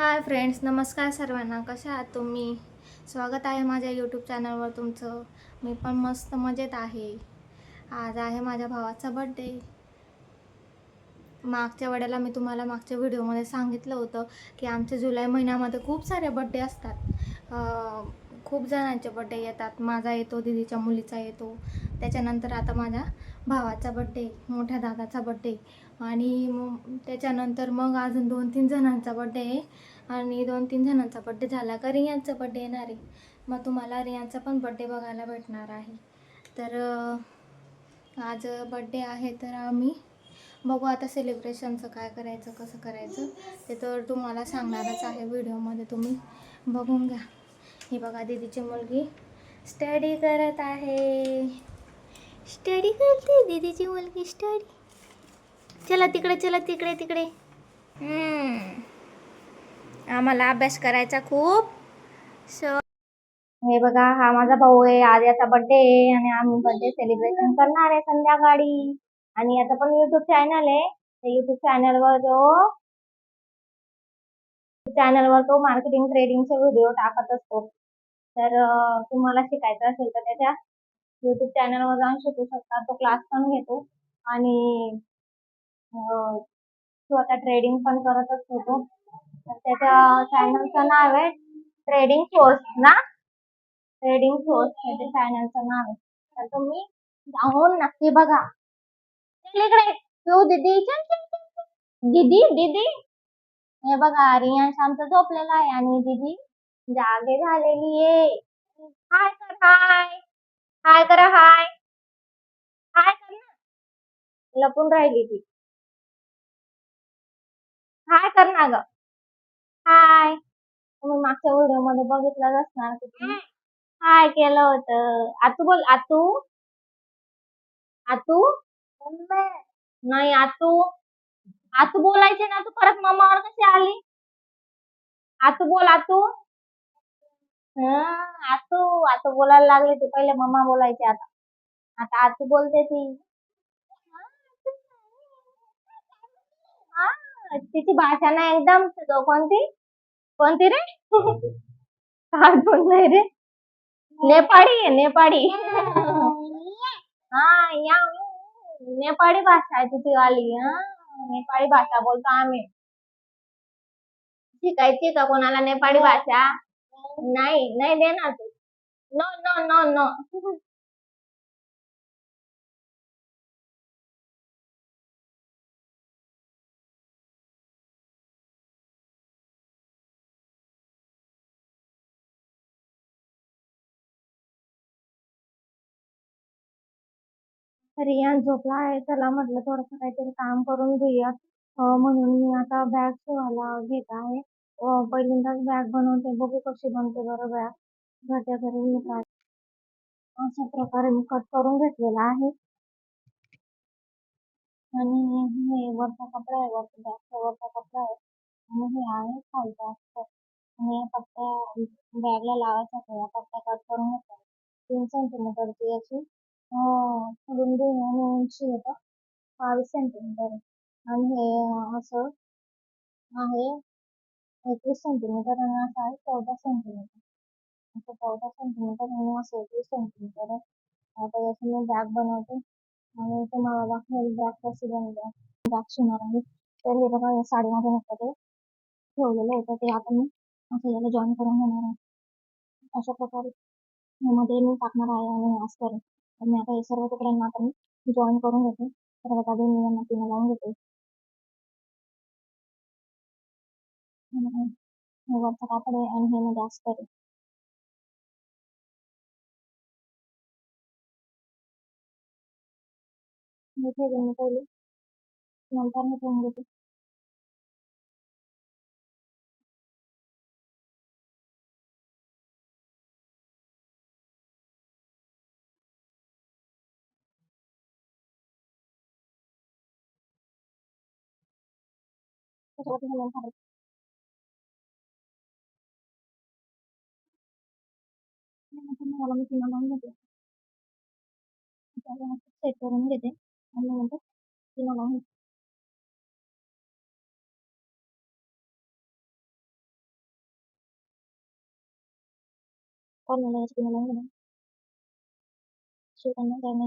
Hi friends नमस्कार सर्वांना. कशा आहात तुम्ही? स्वागत आहे माझ्या यूट्यूब चॅनलवर तुमचं. मी पण मस्त मजेत आहे. आज आहे माझ्या भावाचा बड्डे मागच्या वेळेला मी तुम्हाला मागच्या व्हिडिओमध्ये सांगितलं होतं की आमच्या जुलै महिन्यामध्ये खूप सारे बड्डे असतात. खूप जणांचे बड्डे येतात. माझा येतो दिदीच्या मुलीचा येतो. त्याच्यानंतर आता माझ्या भावाचा बड्डे मोठ्या दादाचा बड्डे आणि मग त्याच्यानंतर मग अजून दोन तीन जणांचा बड्डे आहे. आणि दोन तीन जणांचा बड्डे झाला का रियांचा बड्डे येणार आहे. मग तुम्हाला रियांचा पण बड्डे बघायला भेटणार आहे. तर आज बड्डे आहे तर आम्ही बघू आता सेलिब्रेशनचं काय करायचं कसं करायचं. ते तर तुम्हाला सांगणारच आहे व्हिडिओमध्ये तुम्ही बघून घ्या. ही बघा दीदीची मुलगी. स्टडी करत आहे. स्टडी करते दीदीची मुलगी. स्टडी चला तिकडे चला तिकडे तिकडे. हम्म. आम्हाला अभ्यास करायचा खूप. सो हे बघा हा माझा भाऊ आहे आज याचा बर्थडे आहे आणि आम्ही बर्थडे सेलिब्रेशन करणार आहे संध्याकाळी. आणि याचा पण युट्यूब चॅनल आहे. त्या युट्यूब चॅनलवर तो चॅनलवर तो मार्केटिंग ट्रेडिंगचे व्हिडिओ टाकत असतो. तर तुम्हाला शिकायचं असेल तर त्याच्या युट्यूब चॅनलवर जाऊन शिकू शकता. तो क्लास पण घेतो. आणि हो. स्वतः आता ट्रेडिंग पण करत असतो तर त्याच्या चॅनलचं नाव आहे ट्रेडिंग फोर्स ना? ट्रेडिंग फोर्स त्याच्या चॅनलचं नाव आहे. तर तुम्ही जाऊन नक्की बघा. इकडे तू दीदी दिदी दिदी दीदी दीदी. हे बघा रियांश शांत झोपलेला आहे. आणि दीदी जागे झालेली आहे. हाय कर हाय हाय करा हाय हाय कर ना लपून राहिली ती. हाय कर ना ग हाय तुम्ही मागच्या व्हिडिओमध्ये बघितलंच असणार की तुम्ही. हाय केलं होतं. आतू बोल आतू. आतू? नाही आतू. आतू बोलायचे ना तू परत मम्मावर कशी आली? आतू बोल आतू. हं, आतू. आतू बोलायला लागले ती. पहिले मम्मा बोलायचे आता. आता आतू बोलते ती हा, तिची भाषा ना एकदम. कोणती? कोणती रे? कार्टून नाही रे. नेपाळी आहे नेपाळी. हा या. नेपाळी भाषा आहे तिची वाली हा. नेपाळी भाषा बोलतो आम्ही. शिकायची का कोणाला नेपाळी भाषा? नाही नाही देणार तू. No no no no Riyan झोपला आहे. त्याला म्हटलं थोडंसं काहीतरी काम करून घेऊयात. म्हणून मी आता बॅग शिवायला घेत आहे. पहिल्यांदाच बॅग बनवते. बघू कशी बनते बरं बॅग घरच्या घरी मी काय अशा प्रकारे मी कट करून घेतलेला आहे. आणि हे वरचा कपडा आहे. वरचा बॅगचा वरचा कपडा आहे. आणि हे आहे खालचा आणि या पट्ट्या बॅगला लावायचा या पट्ट्या कट करून घेतल्या तीन सेंटीमीटरची याची रुंदी आणि उंची येतं बावीस सेंटीमीटर आणि हे असं आहे एकवीस सेंटीमीटर आणि असं आहे चौदा सेंटीमीटर. असं चौदा सेंटीमीटर आणि असं एकवीस सेंटीमीटर आहे. आता याची मी बॅग बनवते आणि तुम्हाला दाखवेल बॅग कशी बनते. बॅग शिवणार आहे. तर हे बघा या साडीमध्ये होतं ते ठेवलेलं होतं ते आता मी असं याला जॉईन करून घेणार आहे. अशा प्रकारे ह्यामध्ये मी टाकणार आहे आणि असं तर मी आता हे सर्व तुकड्यांना आता मी जॉईन करून घेते. तर बघा आधी मी यांना पिनं लावून घेते. आणि हे वरचं कापड आहे आणि हे मध्ये अस्तर आहे हे ठेवेन मी पहिले. नंतर मी ठेवून घेते. kesulitan yang harus mengalami sinambang gitu misalnya set turun gitu ya hanya untuk sinambang kan mulai sinambang gitu sultannya karena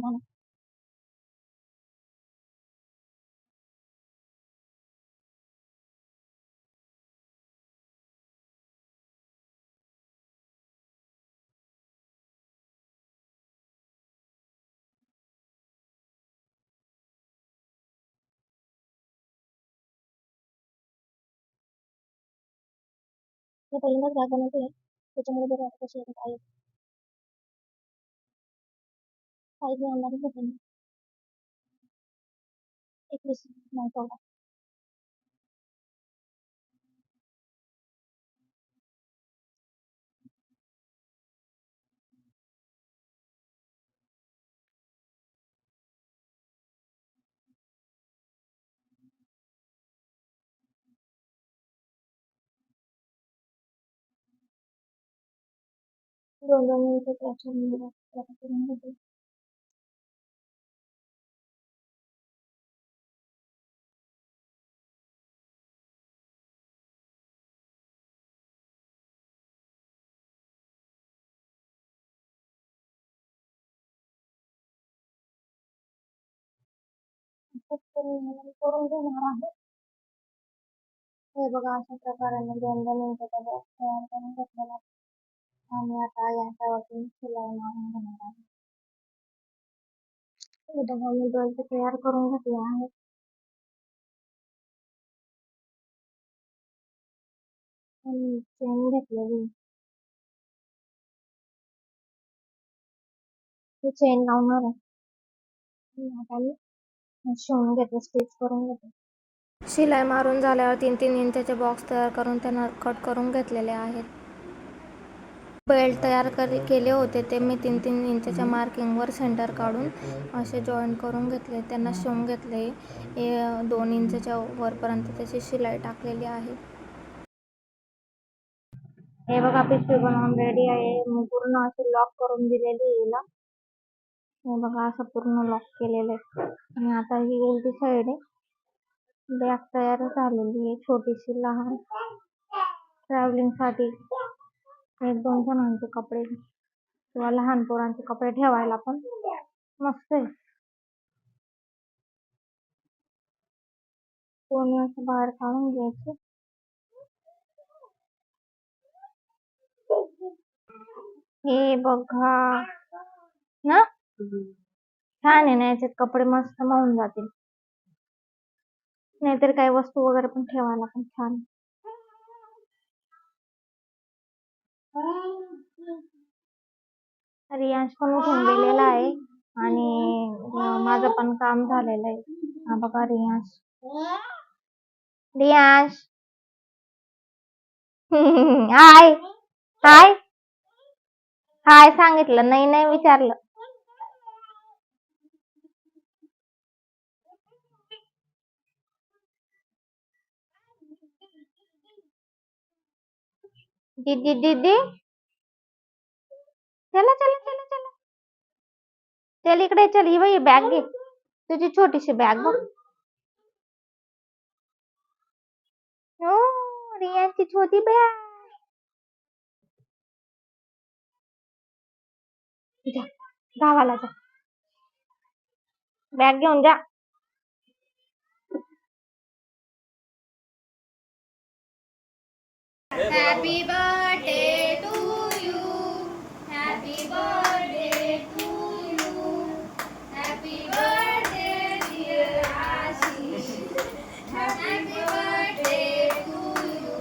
मी पहिल्यांदाच बॅग बनवते त्याच्यामुळे बघा आता कशी येतात आहे साईज मी आणणारच होते मी एकवीस नाही चौदा दोन दोन मिनिटं त्याच्या करून घेते असंच करून मी करून घेणार आहे हे बघा अशा प्रकारे मी दोन दोन मिनिटाचा बॉक्स तयार करून घेतलेला आहे. आणि आता याच्यावरती शिलाई मारून घेणार आहे बघा मी तयार करून घेतले आहे आणि चेन घेतलेली चेन लावणार आहे आता मी शिवून घेते स्टिच करून घेते शिलाई मारून झाल्यावर तीन तीन इंचाचे बॉक्स तयार करून त्यांना कट करून घेतलेले आहेत. बेल्ट तयार कर केले होते. ते मी तीन तीन इंचच्या मार्किंगवर सेंटर काढून असे जॉईन करून घेतले. त्यांना शिवून घेतले. हे दोन इंचाच्या वरपर्यंत त्याची शिलाई टाकलेली आहे. हे बघा पिशवी बनवून रेडी आहे. मी पूर्ण अशी लॉक करून दिलेली आहे हिला. हे बघा असं पूर्ण लॉक केलेलं आहे. आणि आता ही उलटी साईड आहे. बॅग तयार झालेली आहे. छोटीशी लहान. ट्रॅव्हलिंगसाठी एक दोन जणांचे कपडे किंवा लहान पोरांचे कपडे ठेवायला पण मस्त आहे. कोणी असं बाहेर काढून घ्यायचे? हे बघा. ना? छान आहे ना याच्यात कपडे मस्त मावून जातील. नाहीतर काही वस्तू वगैरे पण ठेवायला पण छान. रियांश पण उठून गेलेला आहे आणि माझं पण काम झालेलं आहे. हा बघा रियांश. रियांश. हाय. हाय. हाय सांगितलं. नाही नाही विचारलं. दीदी दीदी. चला चला चला चला. चल इकडे चल. ही बाई बॅग घे. तुझी छोटीशी बॅग बघ. हो रियांची छोटी बॅग जा गावाला जा. बॅग घेऊन जा. Happy birthday to you. Happy birthday to you. Happy birthday, dear Ashish. Happy birthday to you.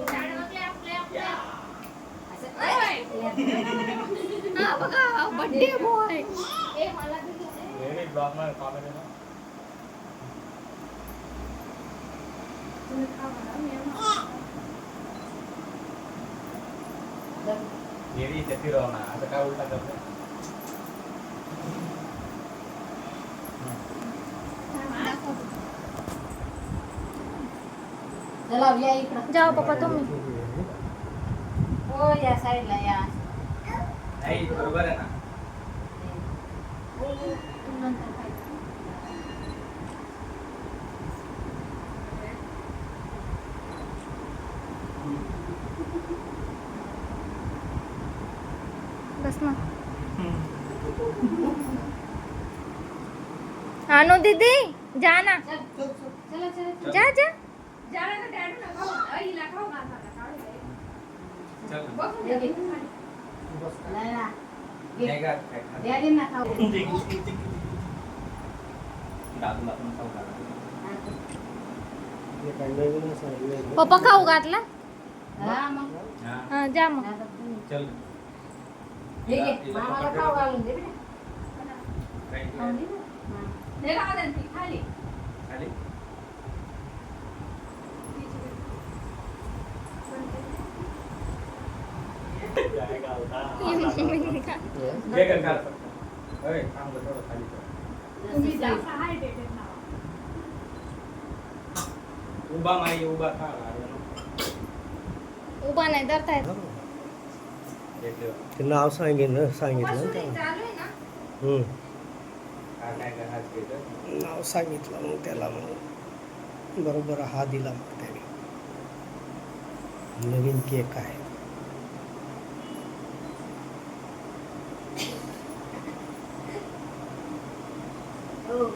हा बघा बर्थडे बॉय ब्लॉगमध्ये कॉमेडी ना गेली इथे फिरवणार आता काय उलटा करतो जाओ पप्पा तुम्ही. हो या साईडला या. नाही बरोबर आहे ना. बस ना आणू दीदी जा ना. चल चला चला जा जा. पप्पा खाऊ घातला? हा मग. हा, हा, जा मग. चल. हे घे. मामाला खाऊ घालून ते नाव सांगेन सांगितलं. त्याला. हा. नाव सांगितलं मग त्याला मग. बरोबर हा दिला मग त्याने. नवीन केक आहे. हो,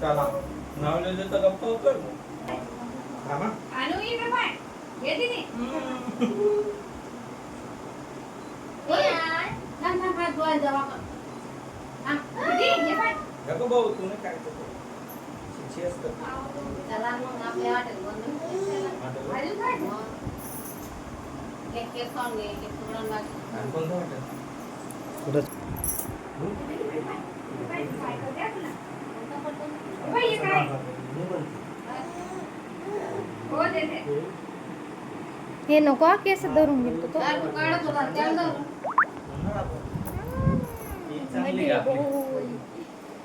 चला. नाव लिहिलं तर गप्प कर थांबा. थांब, थांब, हात धुवायला जाऊ आपण. थांब. गप्प भाऊ तू नाही काय करतो. शिक्षी असतं. चला मग आपल्या हॉटेल बंद हॉटेल. मग. केक केक खाऊन घे केक तुकडून बाकी आणि कोणतं हॉटेल? कुठं हे नको हा, केस धरून गेलो तो दारू काढत होता त्याला धरून. ही चांगली आहे आपली.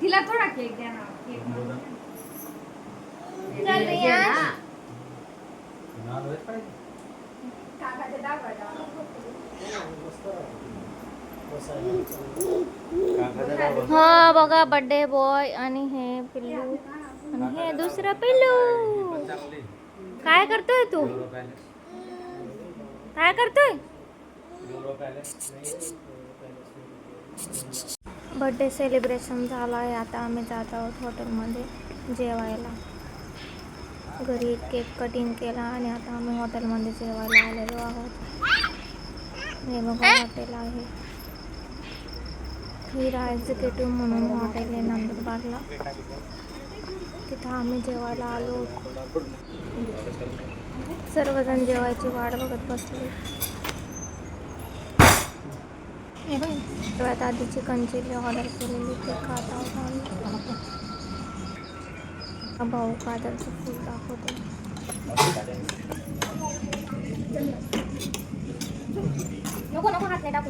तिला थोडा केक द्या ना केक चल रे यार. हा. नॉनव्हेज पाहिजे? काकाच्या दाखवायचा काकाचं नाव बघ. हा बघा बर्थडे बॉय आणि हे पिल्लू। आणि हे दुसरं पिल्लू. काय करतोय तू? काय करतोय? बर्थडे सेलिब्रेशन झालं आहे आता आम्ही जात आहोत हॉटेलमध्ये जेवायला. घरी केक कटिंग केला आणि आता आम्ही हॉटेलमध्ये जेवायला आलेलो आहोत. हे बघा हॉटेल आहे. हिरा एक्झिक्युटिव्ह म्हणून हॉटेल आहे नंदुरबारला. तिथं आम्ही जेवायला आलो. होतो सर्वजण जेवायची वाट बघत बसले. सगळ्यात आधी चिकन चिली ऑर्डर केलेली ते खात आहोत आम्ही भाऊ कादरचं फूल दाखवतो नको नको हात नाही टाकू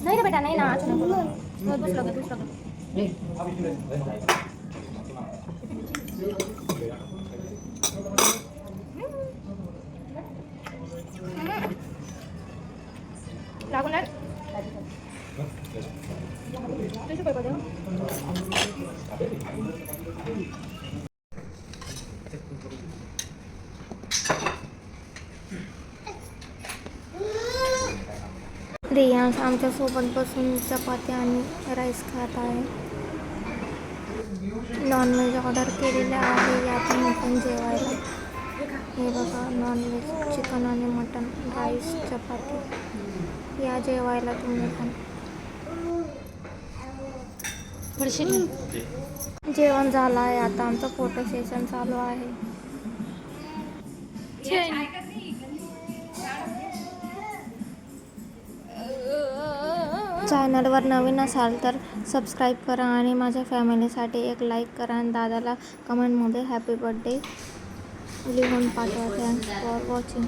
नाही रे बेटा नाही ना असं नको हो, दुसरं घे, दुसरं घे. लागून राहील. तीस रुपये का देऊ? रियांश आमच्यासोबत बसून चपाती आणि राईस खात आहे. नॉनव्हेज ऑर्डर केलेलं आहे या तुम्ही पण जेवायला. हे बघा नॉनव्हेज चिकन आणि मटन राईस चपाती. या जेवायला तुम्ही पण. जेवण झालं आहे आता आमचं फोटो सेशन चालू आहे. चॅनलवर नवीन असाल तर सबस्क्राईब करा आणि माझ्या फॅमिलीसाठी एक लाईक करा आणि दादाला कमेंटमध्ये हॅपी बर्थडे लिहून पाठवा. Thanks for watching